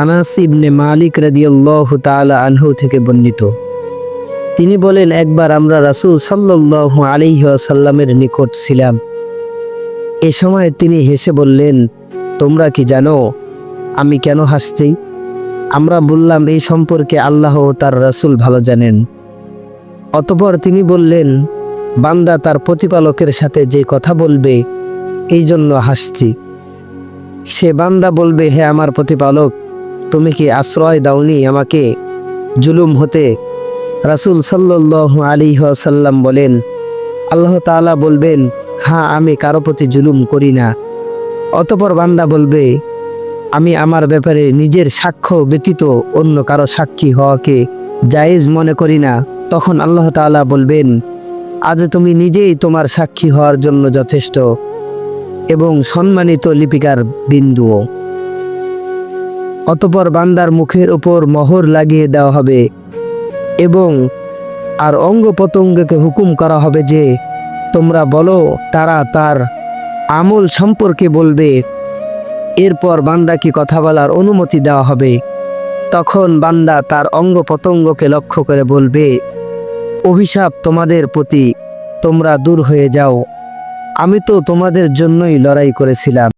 আনাস ইবনে মালিক রাদিয়াল্লাহ তাআলা আনহু থেকে বর্ণিত। তিনি বলেন, একবার আমরা রাসূল সাল্লাল্লাহু আলাইহি ওয়াসাল্লামের নিকট ছিলাম। এ সময় তিনি হেসে বললেন, তোমরা কি জানো, আমি কেন হাসছি? আমরা বললাম, এই সম্পর্কে আল্লাহ ও তার রাসূল ভালো জানেন। অতপর তিনি বললেন, বান্দা তার প্রতিপালকের সাথে যে কথা বলবে, এই জন্য হাসছি। সে বান্দা বলবে, হে আমার প্রতিপালক তুমি কি আশ্রয় দাওনি আমাকে? জুলুম হতে রাসূল সাল্লাল্লাহু আলাইহি ওয়াসাল্লাম বলেন, আল্লাহ তাআলা বলবেন হ্যাঁ আমি কারও প্রতি জুলুম করি না। অতপর বান্দা বলবে, আমি আমার ব্যাপারে নিজের সাক্ষ্য ব্যতীত অন্য কারও সাক্ষী হওয়াকে জায়েজ মনে করি না। তখন আল্লাহ তাআলা বলবেন, আজ তুমি নিজেই তোমার সাক্ষী হওয়ার জন্য যথেষ্ট এবং সম্মানিত লিপিকার বিন্দুও। অতপর বান্দার মুখের উপর মোহর লাগিয়ে দেওয়া হবে এবং আর অঙ্গ প্রত্যঙ্গকে হুকুম করা হবে যে, তোমরা বলো, তারা তার আমল সম্পর্কে বলবে। এরপর বান্দাকে কথা বলার অনুমতি দেওয়া হবে। তখন বান্দা তার অঙ্গ প্রত্যঙ্গকে লক্ষ্য করে বলবে, অভিশাপ তোমাদের প্রতি, তোমরা দূর হয়ে যাও। আমি তো তোমাদের জন্যই লড়াই করেছিলাম।